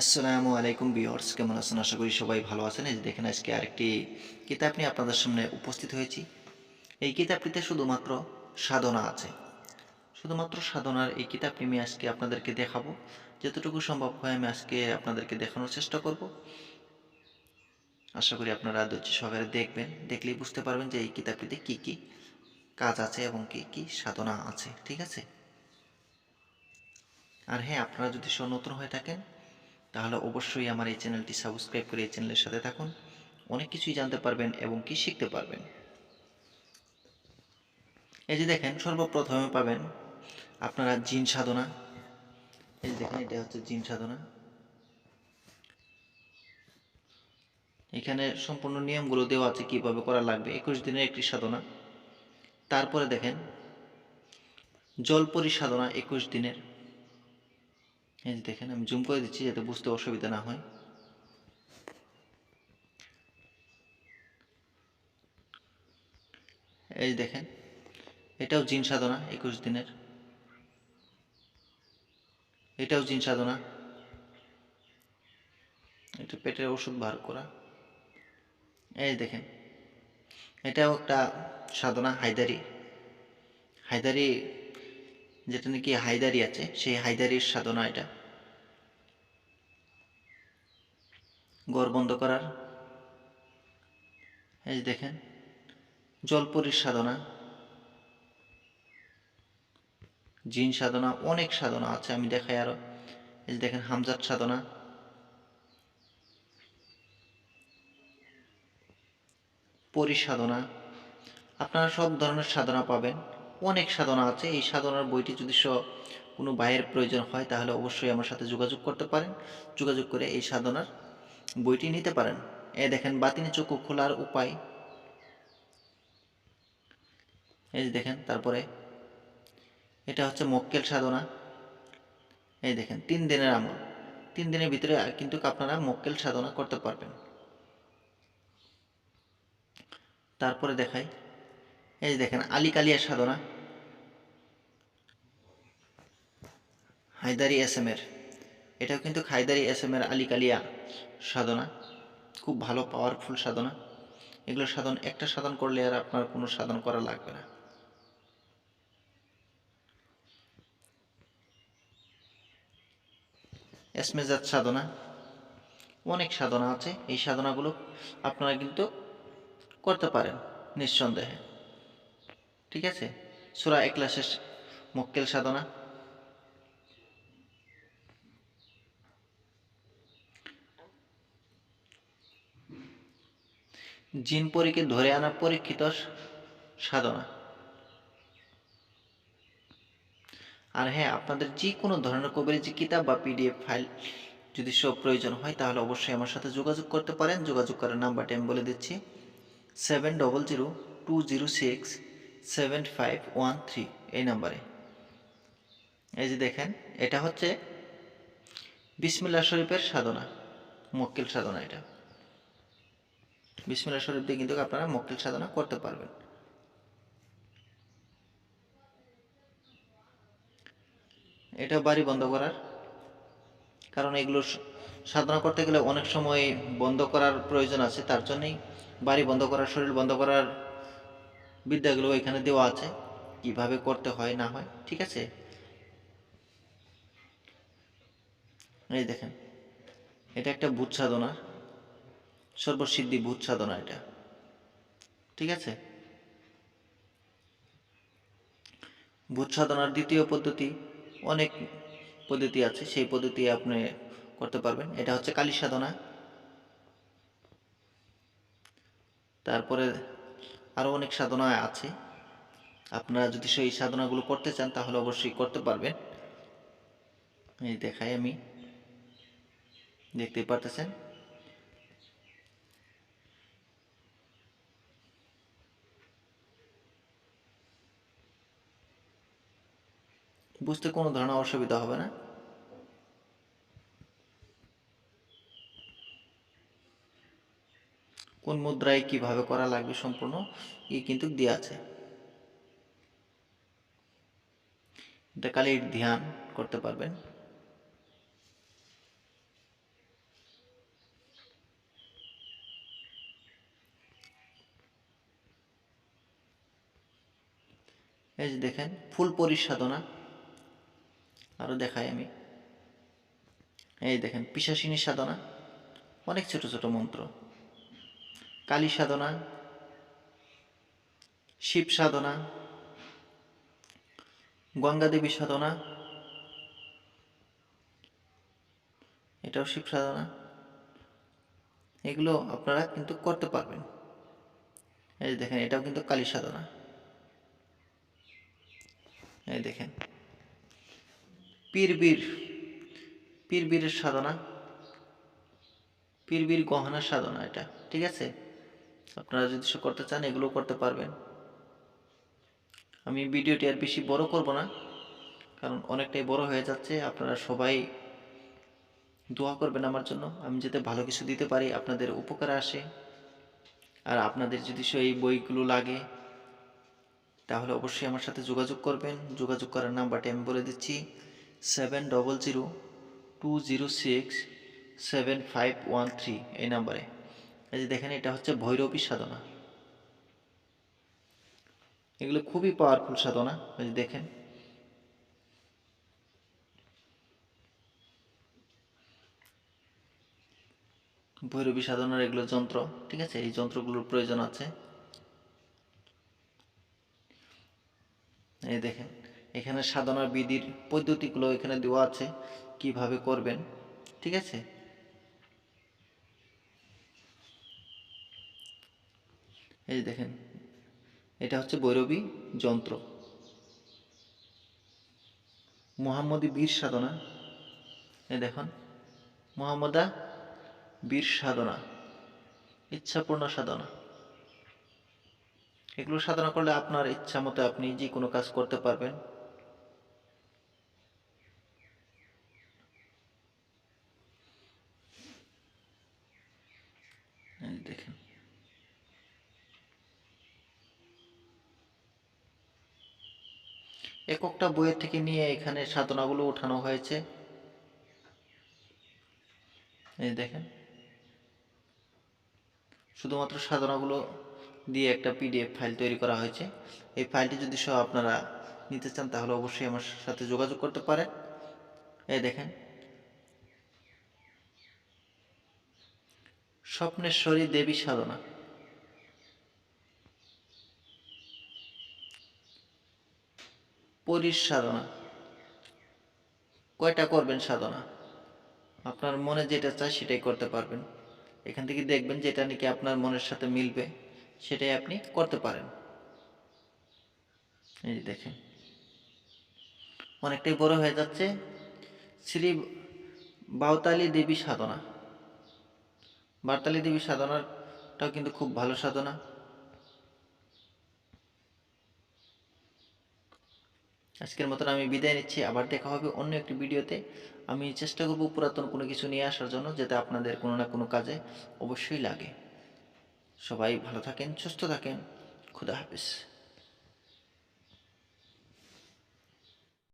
আসসালামু আলাইকুম বিয়র্স কেমন আছেন? আশা করি সবাই ভালো আছেন। এই দেখেন আজকে আরেকটি কিতাব নিয়ে আপনাদের সামনে উপস্থিত হয়েছি। এই কিতাবটিতে শুধুমাত্র সাধনা আছে। শুধুমাত্র সাধনার এই কিতাবটি আমি আজকে আপনাদেরকে দেখাবো। যতটুকু সম্ভব হয় আমি আজকে আপনাদেরকে দেখানোর চেষ্টা করব। আশা করি আপনারা ধৈর্য সহকারে দেখবেন। দেখলেই বুঝতে পারবেন যে এই কিতাবটিতে কি কি কাজ আছে এবং কি কি সাধনা আছে। ঠিক আছে? আর হ্যাঁ আপনারা যদি সব নতুন হয়ে থাকেন তাহলে অবশ্যই আমার এই চ্যানেলটি সাবস্ক্রাইব করে এই চ্যানেলের সাথে থাকুন। অনেক কিছুই জানতে পারবেন এবং কি শিখতে পারবেন। এই যে দেখেন, সর্বপ্রথমে পাবেন আপনারা জিন সাধনা। এই দেখেন, এটা হচ্ছে জিন সাধনা। এখানে সম্পূর্ণ নিয়মগুলো দেওয়া আছে কীভাবে করা লাগবে। একুশ দিনের একটি সাধনা। তারপরে দেখেন জলপরি সাধনা একুশ দিনের। এই যে দেখেন, আমি জুম করে দিচ্ছি যাতে বুঝতে অসুবিধা না হয়। এই দেখেন, এটাও জিন সাধনা একুশ দিনের। এটাও জিন সাধনা। এটা পেটের ওষুধ বার করা। এই দেখেন, এটাও একটা সাধনা, হায়দারি। হায়দারি যেটা নাকি হায়দারি আছে, সেই হায়দারির সাধনা এটা। গড় বন্ধ করার। এই দেখেন, জলপরির সাধনা। জিন সাধনা, অনেক সাধনা আছে, আমি দেখাই আরও। এই যে দেখেন, হামজার সাধনা। পরিসাধনা আপনারা সব ধরনের সাধনা পাবেন। অনেক সাধনা আছে। এই সাধনার বইটি যদি কোনো ভাইয়ের প্রয়োজন হয়, তাহলে অবশ্যই আমার সাথে যোগাযোগ করতে পারেন। যোগাযোগ করে এই সাধনার বইটি নিতে পারেন। এ দেখেন, বাতিনি চক্ষু খোলার উপায়। এই যে দেখেন, তারপরে এটা হচ্ছে মক্কেল সাধনা। এই দেখেন, তিন দিনের আমল। তিন দিনের ভিতরে কিন্তু আপনারা মক্কেল সাধনা করতে পারবেন। তারপরে দেখাই। এই দেখেন, আলী কালিয়া সাধনা। হায়দারি এস এম এর এটাও কিন্তু হায়দারি এর আলী কালিয়া সাধনা। খুব ভালো পাওয়ারফুল সাধনা। এগুলো সাধন, একটা সাধন করলে আর আপনার কোনো সাধন করা লাগবে না। এসমেজাত সাধনা। অনেক সাধনা আছে। এই সাধনাগুলো আপনারা কিন্তু করতে পারেন, নিঃসন্দেহে। ঠিক আছে? সুরা একলাসের মক্কেল সাধনা। জিন পরীকে ধরে আনা পরীক্ষিত সাধনা। আর হ্যাঁ আপনাদের যে কোনো ধরনের কবিরাজি কিতাব বা পিডিএফ ফাইল যদি সব প্রয়োজন হয়, তাহলে অবশ্যই আমার সাথে যোগাযোগ করতে পারেন। যোগাযোগ করার নাম্বারটি আমি বলে দিচ্ছি seven double zero two zero six seven five one three এই নাম্বারে। এই যে দেখেন, এটা হচ্ছে বিসমিল্লা শরীফের সাধনা, মক্কেল সাধনা এটা। বিসমিল্লা শরীফ দিয়ে কিন্তু আপনারা মক্কেল সাধনা করতে পারবেন। এটা বাড়ি বন্ধ করার, কারণ এগুলো সাধনা করতে গেলে অনেক সময় বন্ধ করার প্রয়োজন আছে, তার জন্যই বাড়ি বন্ধ করার, শরীর বন্ধ করার বিদ্যাগুলো এখানে দেওয়া আছে। কীভাবে করতে হয়, না হয়, ঠিক আছে? এই দেখেন, এটা একটা ভূত সাধনা। সর্বসিদ্ধি ভূত সাধনা এটা। ঠিক আছে? ভূত সাধনার দ্বিতীয় পদ্ধতি, অনেক পদ্ধতি আছে, সেই পদ্ধতি আপনি করতে পারবেন। এটা হচ্ছে কালী সাধনা। তারপরে আরও অনেক সাধনা আছে। আপনারা যদি সেই সাধনাগুলো করতে চান, তাহলে অবশ্যই করতে পারবেন। এই দেখাই আমি। দেখতেই পারতেছেন? বুঝতে কোনো ধরনের অসুবিধা হবে না। কোন মুদ্রায় কীভাবে করা লাগবে সম্পূর্ণ ই কিন্তু দেওয়া আছে। এটা কালি ধ্যান করতে পারবেন। এই যে দেখেন, ফুল পরিসাধনা আরও দেখাই আমি। এই দেখেন পিসাসিনী সাধনা। অনেক ছোট ছোট মন্ত্র। কালী সাধনা, শিব সাধনা, গঙ্গা দেবী সাধনা, এটাও শিব সাধনা। এগুলো আপনারা কিন্তু করতে পারবেন। এই দেখেন, এটাও কিন্তু কালী সাধনা। এই দেখেন, পীরবীর, পীরবীরের সাধনা, পীরবীর গহনা সাধনা এটা, ঠিক আছে? আপনারা যদি করতে চান এগুলো করতে পারবেন। আমি ভিডিওটি আর বেশি বড় করব না, কারণ অনেকটাই বড় হয়ে যাচ্ছে। আপনারা সবাই দোয়া করবেন আমার জন্য। আমি যাতে ভালো কিছু দিতে পারি, আপনাদের উপকারে আসে। আর আপনাদের যদি সেই বইগুলো লাগে, তাহলে অবশ্যই আমার সাথে যোগাযোগ করবেন। যোগাযোগ করার নাম্বারটি আমি বলে দিচ্ছি, seven double zero two zero six seven five one three এই নাম্বারে। এই যে দেখেন, এটা হচ্ছে ভৈরবী সাধনা। এগুলো খুবই পাওয়ারফুল সাধনা, এই যে দেখেন। ভৈরবী সাধনার এগুলো যন্ত্র, ঠিক আছে? এই যন্ত্রগুলোর প্রয়োজন আছে। এই দেখেন, এখানে সাধনার বিধির পদ্ধতিগুলো এখানে দেওয়া আছে, কীভাবে করবেন, ঠিক আছে? এই যে দেখেন, এটা হচ্ছে বৈরবী যন্ত্র। মোহাম্মদী বীর সাধনা। এই দেখুন, মোহাম্মদা বীর সাধনা, ইচ্ছাপূর্ণ সাধনা। এগুলো সাধনা করলে আপনার ইচ্ছা মতো আপনি যে কোনো কাজ করতে পারবেন। দেখেন এককটা বইয়ের থেকে নিয়ে এখানে সাধনাগুলো উঠানো হয়েছে। এই দেখেন। শুধুমাত্র সাধনাগুলো দিয়ে একটা পিডিএফ ফাইল তৈরি করা হয়েছে। এই ফাইলটি যদি সহ আপনারা নিতে চান, তাহলে অবশ্যই আমার সাথে যোগাযোগ করতে পারেন। এই দেখেন। স্বপ্নেশ্বরী দেবী সাধনা। পরির সাধনা। কয়টা করবেন সাধনা? আপনার মনে যেটা চায় সেটাই করতে পারবেন। এখান থেকে দেখবেন যেটা নাকি আপনার মনের সাথে মিলবে, সেটাই আপনি করতে পারেন। এই যে দেখেন। অনেকটাই বড় হয়ে যাচ্ছে শ্রী বাউতালি দেবী সাধনা। বারতালি দেবী সাধনাটাও কিন্তু খুব ভালো সাধনা। আজকের মতন আমি বিদায় নিচ্ছি। আবার দেখা হবে অন্য একটি ভিডিওতে। আমি চেষ্টা করব পুরাতন কোনো কিছু নিয়ে আসার জন্য, যাতে আপনাদের কোনো না কোনো কাজে অবশ্যই লাগে। সবাই ভালো থাকেন, সুস্থ থাকেন। খুদা হাফিজ।